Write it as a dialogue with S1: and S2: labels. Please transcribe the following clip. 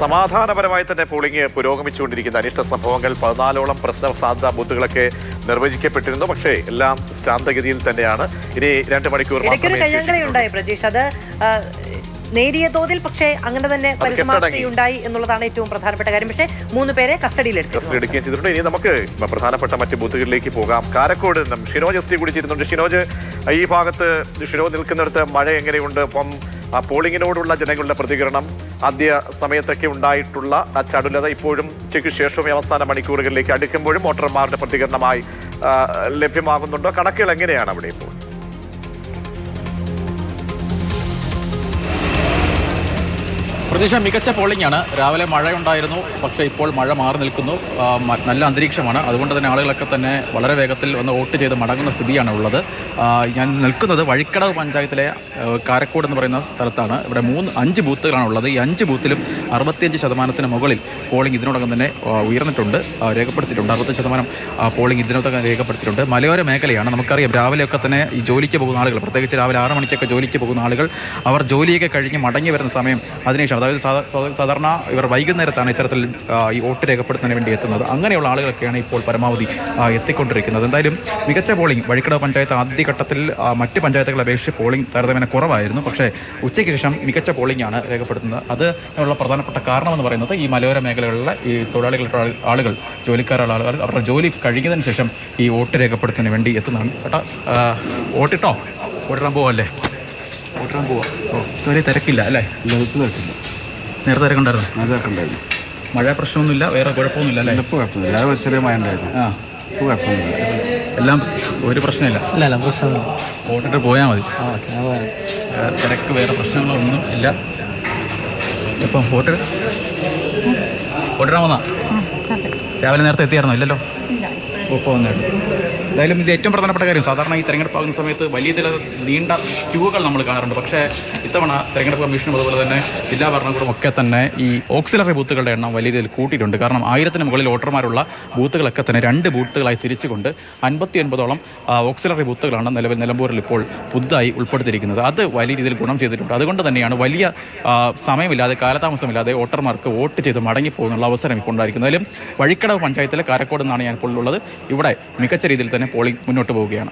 S1: സമാധാനപരമായി തന്നെ പോളിംഗ് പുരോഗമിച്ചുകൊണ്ടിരിക്കുന്ന അനിഷ്ട സംഭവങ്ങൾ പതിനാലോളം പ്രശ്ന സാധ്യത ബൂത്തുകളൊക്കെ നിർവചിക്കപ്പെട്ടിരുന്നു. പക്ഷേ എല്ലാം ശാന്തഗതിയിൽ തന്നെയാണ്. ഇനി രണ്ട് മണിക്കൂർ
S2: പ്രജീഷ്. അത് നേരിയ തോതിൽ പക്ഷേ അങ്ങനെ തന്നെ ഉണ്ടായി എന്നുള്ളതാണ് ഏറ്റവും പ്രധാനപ്പെട്ട കാര്യം. പക്ഷേ മൂന്ന് പേരെ കസ്റ്റഡിയിൽ
S1: കസ്റ്റഡി എടുക്കുകയും ചെയ്തിട്ടുണ്ട്. ഇനി നമുക്ക് പ്രധാനപ്പെട്ട മറ്റ് ബൂത്തുകളിലേക്ക് പോകാം. കാരക്കോട് നിന്നും ഷിനോജ് എസ് ടി കൂടി ചേരുന്നുണ്ട്. ഷിനോജ് ഈ ഭാഗത്ത് ഷിനോജ് നിൽക്കുന്നിടത്ത് മഴ എങ്ങനെയുണ്ട്? ഒപ്പം ആ പോളിംഗിനോടുള്ള ജനങ്ങളുടെ പ്രതികരണം ആദ്യ സമയത്തൊക്കെ ഉണ്ടായിട്ടുള്ള ആ ചടുലത ഇപ്പോഴും ഉച്ചയ്ക്ക് ശേഷവും അവസാന മണിക്കൂറുകളിലേക്ക് അടുക്കുമ്പോഴും വോട്ടർമാരുടെ പ്രതികരണമായി ലഭ്യമാകുന്നുണ്ടോ? കണക്കുകൾ എങ്ങനെയാണ് അവിടെ ഇപ്പോൾ?
S3: പ്രതീക്ഷ മികച്ച പോളിംഗ് ആണ്. രാവിലെ മഴയുണ്ടായിരുന്നു. പക്ഷേ ഇപ്പോൾ മഴ മാറി നിൽക്കുന്നു. നല്ല അന്തരീക്ഷമാണ്. അതുകൊണ്ട് തന്നെ ആളുകളൊക്കെ തന്നെ വളരെ വേഗത്തിൽ ഒന്ന് വോട്ട് ചെയ്ത് മടങ്ങുന്ന സ്ഥിതിയാണ് ഉള്ളത്. ഞാൻ നിൽക്കുന്നത് വഴിക്കടവ് പഞ്ചായത്തിലെ കാരക്കോട് എന്ന് പറയുന്ന സ്ഥലത്താണ്. ഇവിടെ മൂന്ന് അഞ്ച് ബൂത്തുകളാണ് ഉള്ളത്. ഈ അഞ്ച് ബൂത്തിലും അറുപത്തിയഞ്ച് ശതമാനത്തിന് മുകളിൽ പോളിംഗ് ഇതിനോടകം തന്നെ ഉയർന്നിട്ടുണ്ട്. രേഖപ്പെടുത്തിയിട്ടുണ്ട്. അറുപത്തി ശതമാനം പോളിംഗ് ഇതിനോടകം രേഖപ്പെടുത്തിയിട്ടുണ്ട്. മലയോര മേഖലയാണ്. നമുക്കറിയാം രാവിലെയൊക്കെ തന്നെ ഈ ജോലിക്ക് പോകുന്ന ആളുകൾ പ്രത്യേകിച്ച് രാവിലെ ആറ് മണിക്കൊക്കെ ജോലിക്ക് പോകുന്ന ആളുകൾ അവർ ജോലിയൊക്കെ കഴിഞ്ഞ് മടങ്ങി വരുന്ന സമയം അതിനുശേഷം അതായത് സാധാ- സാധാ- സാധാരണ ഇവർ വൈകുന്നേരത്താണ് ഇത്തരത്തിൽ ഈ വോട്ട് രേഖപ്പെടുത്തുന്നതിന് വേണ്ടി എത്തുന്നത്. അങ്ങനെയുള്ള ആളുകളൊക്കെയാണ് ഇപ്പോൾ പരമാവധി എത്തിക്കൊണ്ടിരിക്കുന്നത്. എന്തായാലും മികച്ച പോളിംഗ് വഴിക്കട പഞ്ചായത്ത് ആദ്യഘട്ടത്തിൽ മറ്റ് പഞ്ചായത്തുകളെ അപേക്ഷിച്ച് പോളിംഗ് താരതമ്യേന കുറവായിരുന്നു. പക്ഷേ ഉച്ചയ്ക്ക് ശേഷം മികച്ച പോളിംഗ് ആണ് രേഖപ്പെടുത്തുന്നത്. അത് ഉള്ള പ്രധാനപ്പെട്ട കാരണമെന്ന് പറയുന്നത് ഈ മലയോര മേഖലകളിലെ ഈ തൊഴിലാളികളുടെ ആളുകൾ ജോലിക്കാരുള്ള ആളുകൾ അവരുടെ ജോലി കഴിഞ്ഞതിന് ശേഷം ഈ വോട്ട് രേഖപ്പെടുത്തുന്നതിന് വേണ്ടി എത്തുന്നതാണ്. ചേട്ടാ വോട്ടിട്ടോ? വോട്ടിടാൻ പോവല്ലേ? വോട്ടിടാൻ പോവാ. ഓ ഇതുവരെ തിരക്കില്ല അല്ലേ?
S4: കഴിച്ചില്ല
S3: നേരത്തെ തിരക്കുണ്ടായിരുന്നു
S4: ഉണ്ടായിരുന്നു?
S3: മഴ പ്രശ്നമൊന്നുമില്ല വേറെ കുഴപ്പമൊന്നുമില്ല അല്ലേ?
S4: ഇപ്പോൾ കുഴപ്പമില്ല രാവിലെ ചെറിയ മഴ ഉണ്ടായിരുന്നു.
S3: ആ.
S4: ഇപ്പോൾ കുഴപ്പമൊന്നുമില്ല.
S3: എല്ലാം ഒരു പ്രശ്നമില്ല?
S5: ഇല്ല ഇല്ല പ്രശ്നമൊന്നും
S3: ഓട്ടിട്ട് പോയാൽ മതി. തിരക്ക് വേറെ പ്രശ്നങ്ങളൊന്നും ഇല്ല. ഇപ്പം പോട്ട്? പോട്ടിടാൻ വന്നാ? രാവിലെ നേരത്തെ എത്തിയായിരുന്നോ? ഇല്ലല്ലോ? വന്നേട്ടു എന്തായാലും ഇത് ഏറ്റവും പ്രധാനപ്പെട്ട കാര്യം. സാധാരണ ഈ തെരഞ്ഞെടുപ്പ് ആകുന്ന സമയത്ത് വലിയ ചില നീണ്ട ക്യൂകൾ നമ്മൾ കാണാറുണ്ട്. പക്ഷേ ഇത്തവണ തെരഞ്ഞെടുപ്പ് കമ്മീഷനും അതുപോലെ തന്നെ ജില്ലാ ഭരണകൂടം ഒക്കെ തന്നെ ഈ ഓക്സിലറി ബൂത്തുകളുടെ എണ്ണം വലിയ രീതിയിൽ കൂട്ടിയിട്ടുണ്ട്. കാരണം ആയിരത്തിന് മുകളിൽ വോട്ടർമാരുള്ള ബൂത്തുകളൊക്കെ തന്നെ രണ്ട് ബൂത്തുകളായി തിരിച്ചുകൊണ്ട് അൻപത്തി ഒൻപതോളം ഓക്സിലറി ബൂത്തുകളാണ് നിലവിൽ നിലമ്പൂരിൽ ഇപ്പോൾ പുതുതായി ഉൾപ്പെടുത്തിയിരിക്കുന്നത്. അത് വലിയ രീതിയിൽ ഗുണം ചെയ്തിട്ടുണ്ട്. അതുകൊണ്ട് തന്നെയാണ് വലിയ സമയമില്ലാതെ കാലതാമസമില്ലാതെ വോട്ടർമാർക്ക് വോട്ട് ചെയ്ത് മടങ്ങിപ്പോകുന്നുള്ള അവസരം ഇപ്പോൾ ഉണ്ടായിരിക്കുന്നതിലും വഴിക്കടവ് പഞ്ചായത്തിലെ കാരക്കോട് നിന്നാണ് ഞാൻ ഇപ്പോൾ ഉള്ളത്. ഇവിടെ മികച്ച രീതിയിൽ തന്നെ പോളിംഗ് മുന്നോട്ട് പോവുകയാണ്.